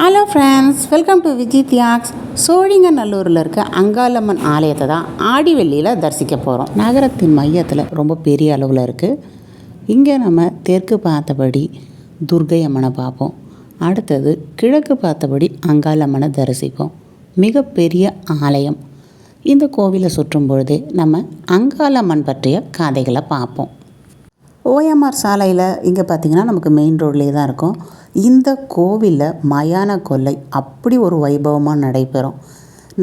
Hello friends welcome to Viji Thiyags சோழிங்கநல்லூரில் இருக்க அங்காளம்மன் ஆலயத்தை தான் ஆடி வெள்ளியில் தரிசிக்க போகிறோம் நகரத்தின் மையத்தில் ரொம்ப பெரிய அளவில் இருக்குது இங்கே நம்ம தெற்கு பார்த்தபடி துர்கை அம்மனை பார்ப்போம். அடுத்தது கிழக்கு பார்த்தபடி அங்காளம்மனை தரிசிப்போம். மிகப்பெரிய ஆலயம். இந்த கோவிலை சுற்றும் பொழுதே நம்ம அங்காளம்மன் பற்றிய கதைகளை பார்ப்போம். ஓஎம்ஆர் சாலையில் இங்கே பார்த்தீங்கன்னா நமக்கு மெயின் ரோட்லேயே தான் இருக்கும். இந்த கோவிலில் மயான கொல்லை அப்படி ஒரு வைபவமாக நடைபெறும்.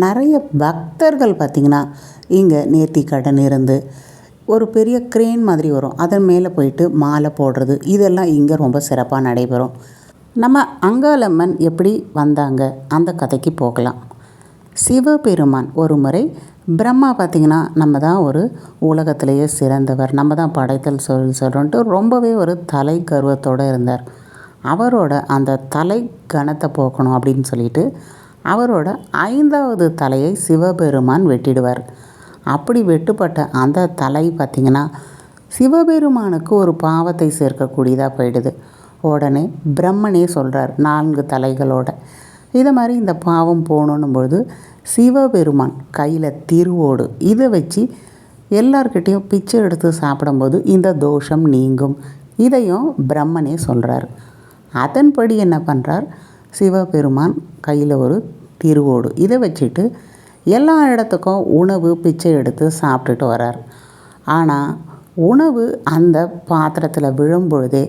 நிறைய பக்தர்கள் பார்த்திங்கன்னா இங்கே நேர்த்தி கடன் இருந்து ஒரு பெரிய க்ரேன் மாதிரி வரும். அதன் மேலே போயிட்டு மாலை போடுறது இதெல்லாம் இங்கே ரொம்ப சிறப்பாக நடைபெறும். நம்ம அங்காளம்மன் எப்படி வந்தாங்க? அந்த கதைக்கு போகலாம். சிவபெருமான் ஒரு முறை பிரம்மா பார்த்திங்கன்னா நம்ம தான் ஒரு உலகத்திலேயே சிறந்தவர். நம்ம தான் படைத்தல் சொல் சொல்கிறோன்ட்டு ரொம்பவே ஒரு தலை கருவத்தோடு இருந்தார். அவரோட அந்த தலை கணத்தை போக்கணும் அப்படின்னு சொல்லிட்டு அவரோட ஐந்தாவது தலையை சிவபெருமான் வெட்டிடுவார். அப்படி வெட்டுப்பட்ட அந்த தலை பார்த்திங்கன்னா சிவபெருமானுக்கு ஒரு பாவத்தை சேர்க்கக்கூடியதாக போயிடுது. உடனே பிரம்மனே சொல்கிறார் நான்கு தலைகளோட. இதை மாதிரி இந்த பாவம் போகணும் பொழுது சிவபெருமான் கையில் திருவோடு இதை வச்சு எல்லார்கிட்டேயும் பிச்சை எடுத்து சாப்பிடும்போது இந்த தோஷம் நீங்கும். இதையும் பிரம்மனே சொல்கிறார் அதன்படி என்ன பண்ணுறார் சிவபெருமான் கையில் ஒரு திருவோடு இதை வச்சுட்டு எல்லா இடத்துக்கும் உணவு பிச்சை எடுத்து சாப்பிட்டுட்டு வரார் ஆனால் உணவு அந்த பாத்திரத்தில் விழும்பொழுதே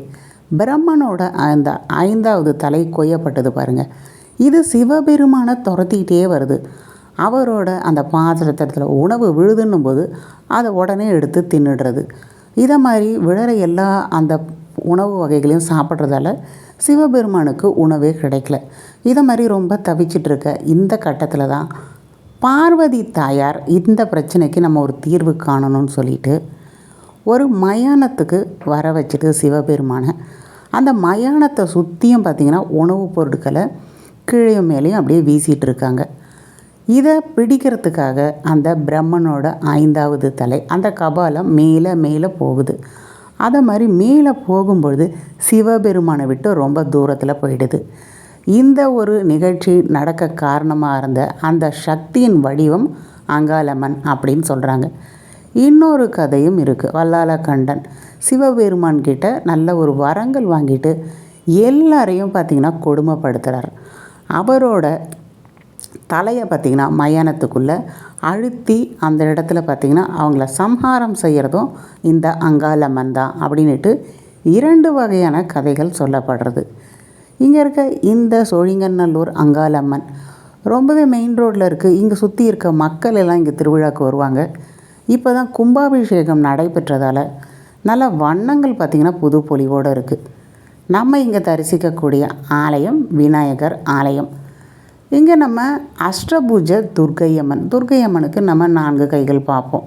பிரம்மனோட அந்த ஐந்தாவது தலை கொய்யப்பட்டது பாருங்கள் இது சிவபெருமானை துரத்திக்கிட்டே வருது. அவரோட அந்த பாத்திரத்தில் உணவு விழுதுன்னும் போது அதை உடனே எடுத்து தின்னுடுறது. இதை மாதிரி விழற எல்லா அந்த உணவு வகைகளையும் சாப்பிட்றதால சிவபெருமானுக்கு உணவே கிடைக்கல. இதை மாதிரி ரொம்ப தவிச்சிட்டு இருக்க இந்த கட்டத்தில் தான் பார்வதி தாயார் இந்த பிரச்சனைக்கு நம்ம ஒரு தீர்வு காணணும்னு சொல்லிட்டு ஒரு மயானத்துக்கு வர வச்சுட்டு சிவபெருமானை. அந்த மயானத்தை சுற்றியும் பார்த்திங்கன்னா உணவுப் பொருட்களை கீழேயும் மேலேயும் அப்படியே வீசிகிட்டு இருக்காங்க இதை பிடிக்கிறதுக்காக அந்த பிரம்மனோட ஐந்தாவது தலை அந்த கபாலம் மேலே மேலே போகுது. அதை மாதிரி மேலே போகும்பொழுது சிவபெருமானை விட்டு ரொம்ப தூரத்தில் போயிடுது. இந்த ஒரு நிகழ்ச்சி நடக்க காரணமாக இருந்த அந்த சக்தியின் வடிவம் அங்காளம்மன் அப்படின்னு சொல்கிறாங்க இன்னொரு கதையும் இருக்குது வல்லாலக்கண்டன் சிவபெருமான் கிட்ட நல்ல ஒரு வரங்கள் வாங்கிட்டு எல்லாரையும் பார்த்திங்கன்னா கொடுமைப்படுத்துகிறார் அவரோட தலையை பார்த்திங்கன்னா மயானத்துக்குள்ளே அழுத்தி அந்த இடத்துல பார்த்திங்கன்னா அவங்கள சம்ஹாரம் செய்கிறதும் இந்த அங்காளம்மன் தான் அப்படின்ட்டு இரண்டு வகையான கதைகள் சொல்லப்படுறது. இங்கே இருக்க இந்த சோழிங்கநல்லூர் அங்காளம்மன் ரொம்பவே மெயின் ரோட்டில் இருக்குது இங்கே சுற்றி இருக்க மக்கள் எல்லாம் இங்கே திருவிழாவுக்கு வருவாங்க. இப்போ தான் கும்பாபிஷேகம் நடைபெற்றதால் நல்ல வண்ணங்கள் பார்த்திங்கன்னா புது பொலிவோடு இருக்குது நம்ம இங்கே தரிசிக்கக்கூடிய ஆலயம் விநாயகர் ஆலயம். இங்கே நம்ம அஷ்டபூஜ துர்க்கையம்மன் துர்க்கையம்மனுக்கு நம்ம நான்கு கைகள் பார்ப்போம்.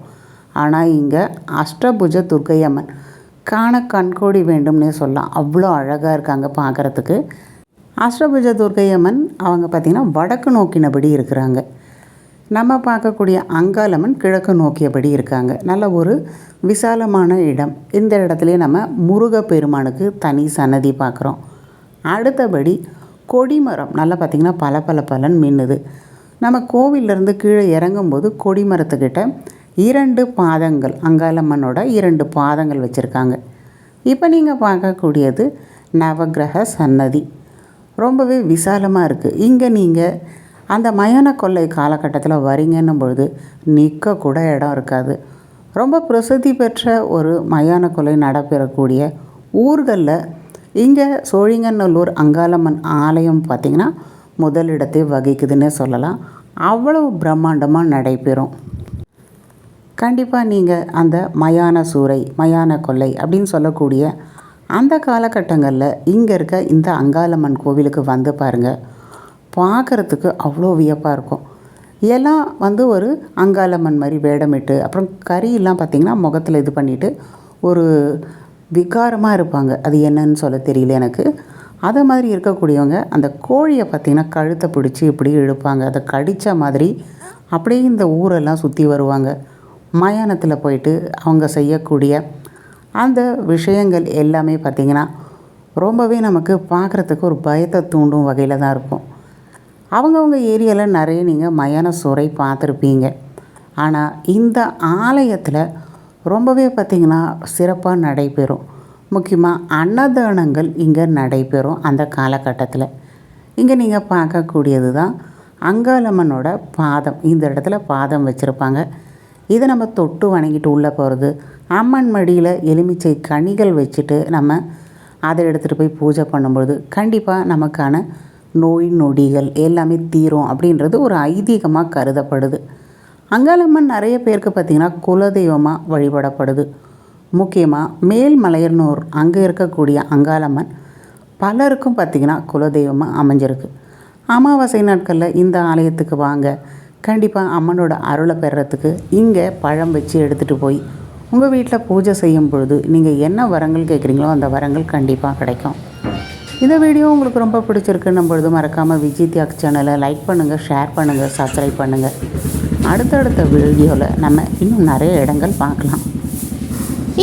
ஆனால் இங்கே அஷ்டபுஜ துர்க்கையம்மன் காண கண்கோடி வேண்டும்னே சொல்லலாம். அவ்வளோ அழகாக இருக்காங்க பார்க்குறதுக்கு. அஷ்டபுஜ துர்க்கையம்மன் அவங்க பார்த்திங்கன்னா வடக்கு நோக்கினபடி இருக்கிறாங்க. நம்ம பார்க்கக்கூடிய அங்காளம்மன் கிழக்கு நோக்கியபடி இருக்காங்க. நல்ல ஒரு விசாலமான இடம். இந்த இடத்துலையே நம்ம முருகப்பெருமானுக்கு தனி சன்னதி பார்க்குறோம். அடுத்தபடி கொடிமரம். நல்லா பார்த்திங்கன்னா பல பல பலன் மின்னுது. நம்ம கோவிலிருந்து கீழே இறங்கும்போது கொடிமரத்துக்கிட்ட இரண்டு பாதங்கள் அங்காளம்மனோட இரண்டு பாதங்கள் வச்சுருக்காங்க. இப்போ நீங்கள் பார்க்கக்கூடியது நவகிரக சன்னதி. ரொம்பவே விசாலமாக இருக்குது இங்கே நீங்கள் அந்த மயான கொள்ளை காலகட்டத்தில் வரீங்கன்னும் பொழுது நிற்கக்கூட இடம் இருக்காது. ரொம்ப பிரசித்தி பெற்ற ஒரு மயான கொலை நடைபெறக்கூடிய ஊர்களில் இங்கே சோழிங்கநல்லூர் அங்காளம்மன் ஆலயம் பார்த்திங்கன்னா முதலிடத்தை வகிக்குதுன்னே சொல்லலாம். அவ்வளவு பிரம்மாண்டமாக நடைபெறும். கண்டிப்பாக நீங்கள் அந்த மயான சூறை மயான கொள்ளை அப்படின்னு சொல்லக்கூடிய அந்த காலகட்டங்களில் இங்கே இருக்க இந்த அங்காளம்மன் கோவிலுக்கு வந்து பாருங்கள் பார்க்குறதுக்கு அவ்வளோ வியப்பாக இருக்கும். எல்லாம் வந்து ஒரு அங்காளம்மன் மாதிரி வேடமிட்டு அப்புறம் கறியெல்லாம் பார்த்திங்கன்னா முகத்தில் இது பண்ணிவிட்டு ஒரு விகாரமாக இருப்பாங்க. அது என்னன்னு சொல்ல தெரியல எனக்கு. அதை மாதிரி இருக்கக்கூடியவங்க அந்த கோழியை பார்த்திங்கன்னா கழுத்தை பிடிச்சி இப்படி இழுப்பாங்க. அதை கடித்த மாதிரி அப்படியே இந்த ஊரெல்லாம் சுற்றி வருவாங்க. மயானத்தில் போயிட்டு அவங்க செய்யக்கூடிய அந்த விஷயங்கள் எல்லாமே பார்த்திங்கன்னா ரொம்பவே நமக்கு பார்க்குறதுக்கு ஒரு பயத்தை தூண்டும் வகையில் தான் இருக்கும். அவங்கவுங்க ஏரியாவில் நிறைய நீங்கள் மயான சுரை பார்த்துருப்பீங்க. ஆனால் இந்த ஆலயத்தில் ரொம்பவே பார்த்திங்கன்னா சிறப்பாக நடைபெறும். முக்கியமாக அன்னதானங்கள் இங்கே நடைபெறும் அந்த காலகட்டத்தில். இங்கே நீங்கள் பார்க்கக்கூடியது தான் அங்காளம்மனோட பாதம். இந்த இடத்துல பாதம் வச்சுருப்பாங்க. இதை நம்ம தொட்டு வணங்கிட்டு உள்ளே போகிறது அம்மன் மடியில் எலுமிச்சை கனிகள் வச்சுட்டு நம்ம அதை எடுத்துகிட்டு போய் பூஜை பண்ணும்பொழுது கண்டிப்பாக நமக்கான நோய் நொடிகள் எல்லாமே தீரும் அப்படின்றது ஒரு ஐதீகமாக கருதப்படுது. அங்காளம்மன் நிறைய பேருக்கு பார்த்திங்கன்னா குலதெய்வமாக வழிபடப்படுது. முக்கியமாக மேல்மலையர்னூர் அங்கே இருக்கக்கூடிய அங்காளம்மன் பலருக்கும் பார்த்திங்கன்னா குலதெய்வமாக அமைஞ்சிருக்கு. அமாவாசை நாட்களில் இந்த ஆலயத்துக்கு வாங்க. கண்டிப்பாக அம்மனோட அருளை பெறுறதுக்கு இங்கே பழம் வச்சு எடுத்துகிட்டு போய் உங்கள் வீட்டில் பூஜை செய்யும் பொழுது நீங்கள் என்ன வரங்கள் கேட்குறீங்களோ அந்த வரங்கள் கண்டிப்பாக கிடைக்கும். இந்த வீடியோ உங்களுக்கு ரொம்ப பிடிச்சிருக்குன்னும் பொழுது மறக்காமல் விஜய் தியாக் சேனலை லைக் பண்ணுங்கள் ஷேர் பண்ணுங்கள் சப்ஸ்கிரைப் பண்ணுங்கள் அடுத்தடுத்த வீடியோவில் நம்ம இன்னும் நிறைய இடங்கள் பார்க்கலாம்.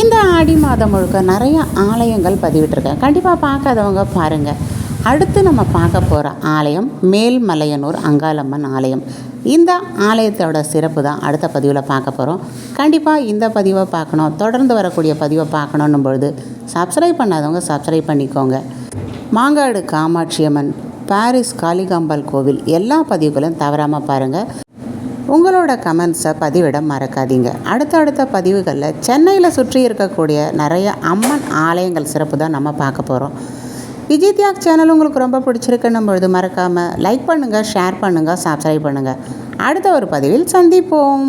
இந்த ஆடி மாதம் முழுக்க நிறைய ஆலயங்கள் பதிவிட்டிருக்கேன். கண்டிப்பாக பார்க்காதவங்க பாருங்கள் அடுத்து நம்ம பார்க்க போகிற ஆலயம் மேல்மலையனூர் அங்காளம்மன் ஆலயம். இந்த ஆலயத்தோட சிறப்பு தான் அடுத்த பதிவில் பார்க்க போகிறோம் கண்டிப்பாக இந்த பதிவை பார்க்கணும் தொடர்ந்து வரக்கூடிய பதிவை பார்க்கணுன்னும் பொழுது சப்ஸ்கிரைப் பண்ணாதவங்க சப்ஸ்கிரைப் பண்ணிக்கோங்க. மாங்காடு காமாட்சியம்மன் பாரிஸ் காளிகாம்பாள் கோவில் எல்லா பதிவுகளும் தவறாமல் பாருங்கள் உங்களோட கமெண்ட்ஸை பதிவிட மறக்காதீங்க. அடுத்தடுத்த பதிவுகளில் சென்னையில் சுற்றி இருக்கக்கூடிய நிறைய அம்மன் ஆலயங்கள் சிறப்பு தான் நம்ம பார்க்க போகிறோம் விஜய் தியாக் சேனல் உங்களுக்கு ரொம்ப பிடிச்சிருக்குன்னும் பொழுது மறக்காமல் லைக் பண்ணுங்கள் ஷேர் பண்ணுங்கள் சப்ஸ்கிரைப் பண்ணுங்கள் அடுத்த ஒரு பதிவில் சந்திப்போம்.